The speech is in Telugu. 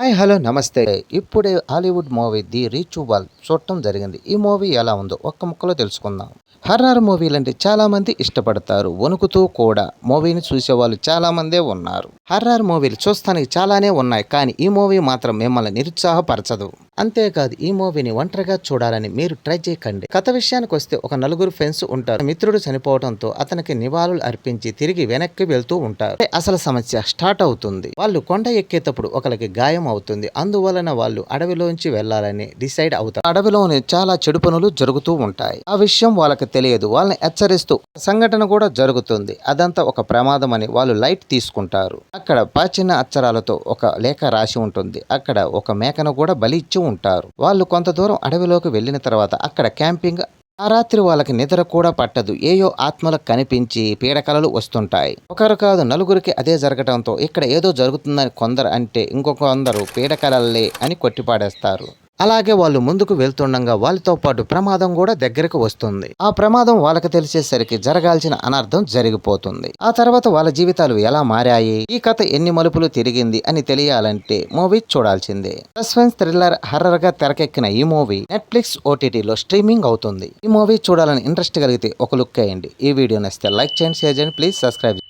హాయ్ హలో నమస్తే. ఇప్పుడే హాలీవుడ్ మూవీ ది రీచువల్ చూడటం జరిగింది. ఈ మూవీ ఎలా ఉందో ఒక్క ముక్కలో తెలుసుకుందాం. హర్రర్ మూవీలు అంటే చాలామంది ఇష్టపడతారు. వణుకుతూ కూడా మూవీని చూసేవాళ్ళు చాలామందే ఉన్నారు. హర్రర్ మూవీలు చూస్తానికి చాలానే ఉన్నాయి కానీ ఈ మూవీ మాత్రం మిమ్మల్ని నిరుత్సాహపరచదు. అంతేకాదు ఈ మూవీని ఒంటరిగా చూడాలని మీరు ట్రై చేయకండి. కథ విషయానికి వస్తే ఒక నలుగురు ఫ్రెండ్స్ ఉంటారు. మిత్రుడు చనిపోవడంతో అతనికి నివాళులు అర్పించి తిరిగి వెనక్కి వెళ్తూ ఉంటారు. అసలు సమస్య స్టార్ట్ అవుతుంది. వాళ్ళు కొండ ఎక్కేటప్పుడు ఒకరికి గాయం అవుతుంది. అందువలన వాళ్ళు అడవిలోంచి వెళ్ళాలని డిసైడ్ అవుతారు. అడవిలోని చాలా చెడు పనులు జరుగుతూ ఉంటాయి. ఆ విషయం వాళ్ళకి తెలియదు. వాళ్ళని హెచ్చరిస్తూ సంఘటన కూడా జరుగుతుంది. అదంతా ఒక ప్రమాదం అని వాళ్ళు లైట్ తీసుకుంటారు. అక్కడ ప్రాచీన అక్షరాలతో ఒక లేఖ రాసి ఉంటుంది. అక్కడ ఒక మేకను కూడా బలి ఇచ్చి ఉంటారు. వాళ్ళు కొంత దూరం అడవిలోకి వెళ్ళిన తర్వాత అక్కడ క్యాంపింగ్ ఆ రాత్రి వాళ్ళకి నిద్ర కూడా పట్టదు. ఏయో ఆత్మలకు కనిపించి పీడకలలు వస్తుంటాయి. ఒకరు కాదు నలుగురికి అదే జరగటంతో ఇక్కడ ఏదో జరుగుతుందని కొందరు అంటే ఇంకొక కొందరు పీడకలల్లే అని కొట్టిపాడేస్తారు. అలాగే వాళ్ళు ముందుకు వెళ్తుండగా వాళ్ళతో పాటు ప్రమాదం కూడా దగ్గరకు వస్తుంది. ఆ ప్రమాదం వాళ్ళకి తెలిసేసరికి జరగాల్సిన అనర్థం జరిగిపోతుంది. ఆ తర్వాత వాళ్ళ జీవితాలు ఎలా మారాయి? ఈ కథ ఎన్ని మలుపులు తిరిగింది అని తెలియాలంటే మూవీ చూడాల్సిందే. సస్పెన్స్ థ్రిల్లర్ హర్రర్గా తెరకెక్కిన ఈ మూవీ నెట్ఫ్లిక్స్ ఓటీటీలో స్ట్రీమింగ్ అవుతుంది. ఈ మూవీ చూడాలని ఇంట్రెస్ట్ కలిగితే ఒక లుక్ అయ్యండి ఈ వీడియో నచ్చితే లైక్ చేయండి షేర్ చేయండి ప్లీజ్ సబ్స్క్రైబ్